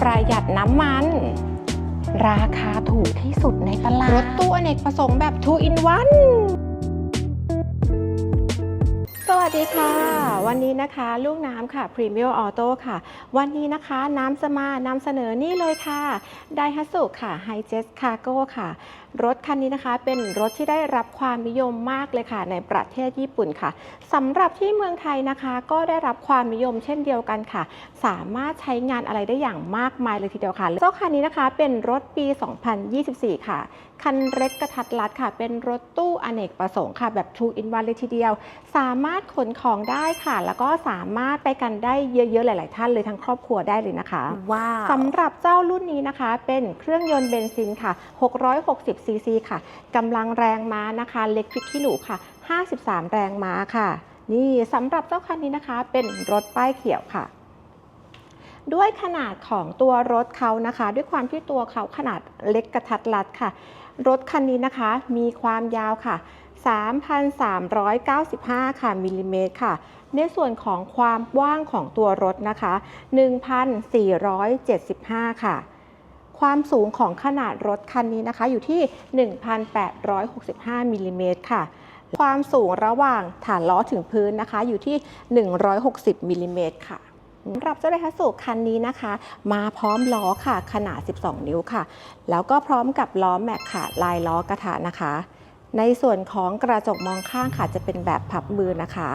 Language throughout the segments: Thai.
ประหยัดน้ำมัน ราคาถูกที่สุดในตลาด รถตู้อเนกประสงค์แบบ 2 in 1 สวัสดีค่ะ วันนี้นะคะลูกน้ำค่ะ Premium Auto ค่ะ วันนี้นะคะน้ำจะมานำเสนอนี่เลยค่ะไดฮัสุค่ะ h i j e t Cargo ค่ะ รถคันนี้นะคะเป็นรถที่ได้รับความนิยมมากเลยค่ะ ในประเทศญี่ปุ่นค่ะสำหรับที่เมืองไทยนะคะ ก็ได้รับความนิยมเช่นเดียวกันค่ะ สามารถใช้งานอะไรได้อย่างมากมายเลยทีเดียวค่ะเจ้าคันนี้นะคะเป็นรถปี 2024 ค่ะคันเล็กกระทัดรัดค่ะ เป็นรถตู้อเนกประสงค์ค่ะแบบ 2 in 1เลยทีเดียว สามารถขนของได้ค่ะ แล้วก็สามารถไปกันได้เยอะๆหลาย ๆ ท่านเลยทั้งครอบครัวได้เลยนะคะว้าวสำหรับเจ้ารุ่นนี้นะคะ เป็นเครื่องยนต์เบนซินค่ะ 660 ซีซีค่ะกำลังแรงม้านะคะ เล็กพริกขี้หนูค่ะ 53 แรงม้าค่ะ นี่สำหรับเจ้าคันนี้นะคะ เป็นรถป้ายเขียวค่ะ ด้วยขนาดของตัวรถเขานะคะ ด้วยความที่ตัวเขาขนาดเล็กกระทัดรัดค่ะ รถคันนี้นะคะ มีความยาวค่ะ 3,395 ค่ะมิลลิเมตรค่ะ ในส่วนของความกว้างของตัวรถนะคะ 1,475 ค่ะ ความสูงของขนาดรถคันนี้นะคะ อยู่ที่ 1,865มิลลิเมตรค่ะความสูงระหว่างฐานล้อถึงพื้นนะคะ อยู่ที่ 160มิลลิเมตรค่ะ สำหรับเจ้าไดฮัตสุคันนี้นะคะ มาพร้อมล้อค่ะขนาด 12 นิ้วค่ะ แล้วก็พร้อมกับล้อแม็กค่ะ ลายล้อกระทะนะคะ ในส่วนของกระจกมองข้างค่ะจะเป็นแบบพับมือนะคะ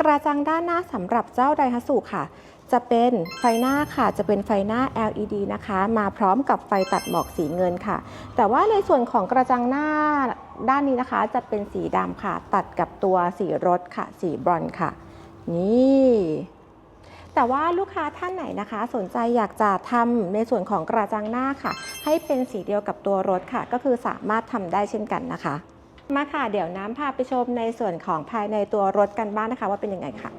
กระจังด้านหน้าสำหรับเจ้าไดฮัสุค่ะ จะเป็นไฟหน้าค่ะจะเป็นไฟหน้า LED นะคะ มาพร้อมกับไฟตัดหมอกสีเงินค่ะ แต่ว่าในส่วนของกระจังหน้าด้านนี้นะคะจะเป็นสีดำค่ะ ตัดกับตัวสีรถค่ะ สีบรอนซ์ค่ะ นี่ แต่ว่าลูกค้าท่านไหนนะคะ สนใจอยากจะทำในส่วนของกระจังหน้าค่ะ ให้เป็นสีเดียวกับตัวรถค่ะ ก็คือสามารถทำได้เช่นกันนะคะ มาค่ะเดี๋ยวน้ำพาไปชมในส่วนของภายในตัวรถกันบ้างนะคะ ว่าเป็นยังไงค่ะ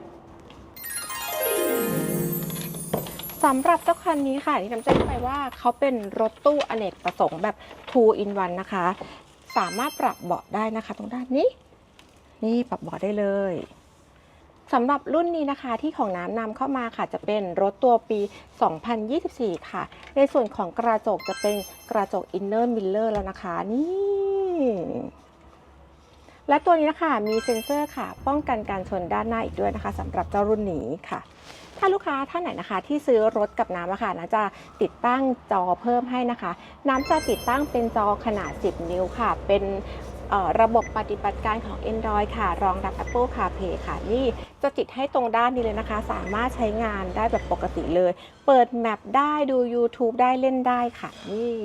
สำหรับเจ้าคันนี้ค่ะที่น้ำแจ้งไปว่าเขาเป็นรถตู้อเนกประสงค์แบบ 2 in 1 นะคะ สามารถปรับเบาะได้นะคะ ตรงด้านนี้ นี่ปรับเบาะได้เลย สำหรับรุ่นนี้นะคะที่ของน้ำนำเข้ามาค่ะจะเป็นรถตัวปี 2024 ค่ะ ในส่วนของกระจกจะเป็นกระจก Inner Miller แล้วนะคะ นี่และตัวนี้นะคะมีเซ็นเซอร์ค่ะ ป้องกันการชนด้านหน้าอีกด้วยนะคะสำหรับเจ้ารุ่นนี้ค่ะ ถ้าลูกค้าท่านไหนนะคะ ที่ซื้อรถกับน้ำอะค่ะนะจะติดตั้งจอเพิ่มให้นะคะ น้ำจะติดตั้งเป็นจอขนาด 10 นิ้วค่ะ เป็น ระบบปฏิบัติการของ Android ค่ะ รองรับ Apple CarPlay ค่ะ นี่จะติดให้ตรงด้านนี้เลยนะคะ สามารถใช้งานได้แบบปกติเลย เปิดแมปได้ดู YouTube ได้เล่นได้ค่ะ นี่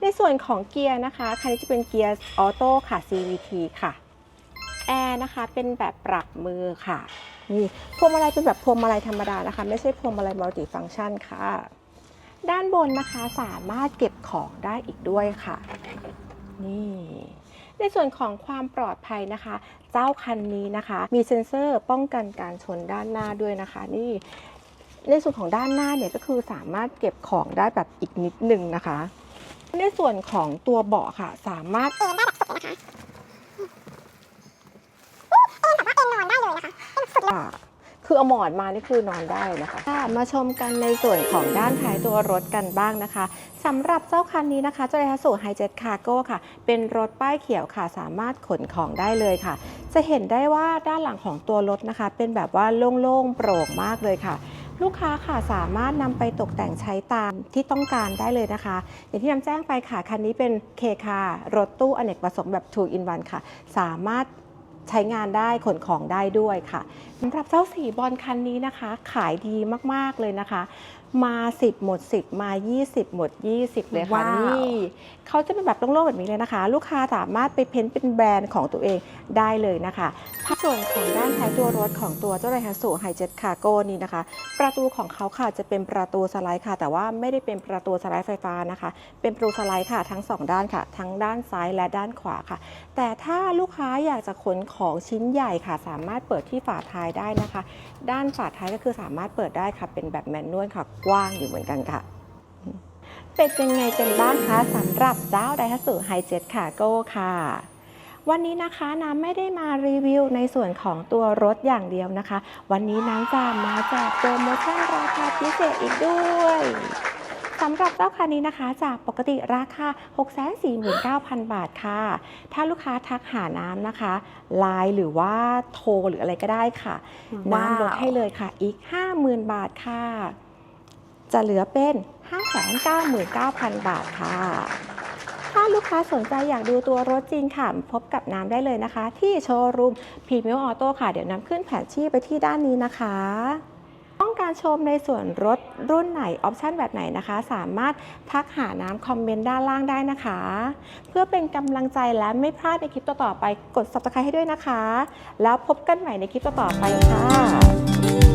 ในส่วนของเกียร์นะคะ คันนี้จะเป็นเกียร์ออโต้ค่ะ CVT ค่ะ แอร์นะคะเป็นแบบปรับมือค่ะ นี่พวงมาลัยเป็นแบบพวงมาลัยธรรมดานะคะ ไม่ใช่พวงมาลัยมัลติฟังก์ชันค่ะ ด้านบนนะคะสามารถเก็บของได้อีกด้วยค่ะ นี่ ในส่วนของความปลอดภัยนะคะ เจ้าคันนี้นะคะ มีเซ็นเซอร์ป้องกันการชนด้านหน้าด้วยนะคะ นี่ในส่วนของด้านหน้าเนี่ยก็คือสามารถเก็บของได้แบบอีกนิดนึงนะคะ ในส่วนของตัวเบาะค่ะ สามารถค่ะคือเือาหมอนมานี่คือนอนได้นะคะมาชมกันในส่วนของด้านท้ายตัวรถกันบ้างนะคะสำหรับเจ้าคันนี้นะคะเจ้าไดฮัตสุไฮเจ็ตคาร์โก้ค่ะ เป็นรถป้ายเขียวค่ะ สามารถขนของได้เลยค่ะ จะเห็นได้ว่าด้านหลังของตัวรถนะคะ เป็นแบบว่าโล่งๆโปร่งมากเลยค่ะลูกค้าค่ะสามารถนำไปตกแต่งใช้ตามที่ต้องการได้เลยนะคะ อย่างที่น้ำแจ้งไปค่ะ คันนี้เป็นเคคารถตู้อเนกประสงค์แบบ 2 in 1 ค่ะ สามารถใช้งานได้ขนของได้ด้วยค่ะ สำหรับเจ้าสีบอลคันนี้นะคะ ขายดีมากๆเลยนะคะ มา 10 หมด 10 มา 20 หมด 20 เลยค่ะว้าวนี่เขาจะเป็นแบบโล่งๆแบบนี้เลยนะคะ ลูกค้าสามารถไปเพ้นท์เป็นแบรนด์ของตัวเองได้เลยนะคะส่วนของด้านท้ายตัวรถของตัวเจ้าไรฮัสุไฮเจ็ตคาร์โก้นี่นะคะ ประตูของเขาค่ะจะเป็นประตูสไลด์ค่ะ แต่ว่าไม่ได้เป็นประตูสไลด์ไฟฟ้านะคะ เป็นประตูสไลด์ค่ะทั้งสองด้านค่ะ ทั้งด้านซ้ายและด้านขวาค่ะ แต่ถ้าลูกค้าอยากจะขนของชิ้นใหญ่ค่ะ สามารถเปิดที่ฝาท้ายได้นะคะ ด้านฝาท้ายก็คือสามารถเปิดได้ค่ะ เป็นแบบแมนนวลค่ะ กว้างอยู่เหมือนกันค่ะเป็นยังไงกันบ้างคะสำหรับเจ้าไดฮัตสุไฮเจ็ตคาร์โก้ค่ะวันนี้นะคะน้ำไม่ได้มารีวิวในส่วนของตัวรถอย่างเดียวนะคะ วันนี้น้ำจะมาแจกโปรโมชั่นราคาพิเศษอีกด้วย สำหรับเจ้าคันนี้นะคะ จากปกติราคา 649,000 บาทค่ะ ถ้าลูกค้าทักหาน้ำนะคะไลน์หรือว่าโทรหรืออะไรก็ได้ค่ะว้าวน้ำลดให้เลยค่ะอีก 50,000 บาทค่ะ จะเหลือเป็น 599,000 บาทค่ะถ้าลูกค้าสนใจอยากดูตัวรถจริงค่ะ พบกับน้ำได้เลยนะคะ ที่โชว์รูมพรีเมียมออโต้ค่ะ เดี๋ยวน้ำขึ้นแผนที่ไปที่ด้านนี้นะคะ ต้องการชมในส่วนรถรุ่นไหนออปชันแบบไหนนะคะ สามารถทักหาน้ำคอมเมนต์ด้านล่างได้นะคะ เพื่อเป็นกำลังใจและไม่พลาดในคลิปต่อๆไปกด subscribe ให้ด้วยนะคะ แล้วพบกันใหม่ในคลิปต่อๆไปค่ะ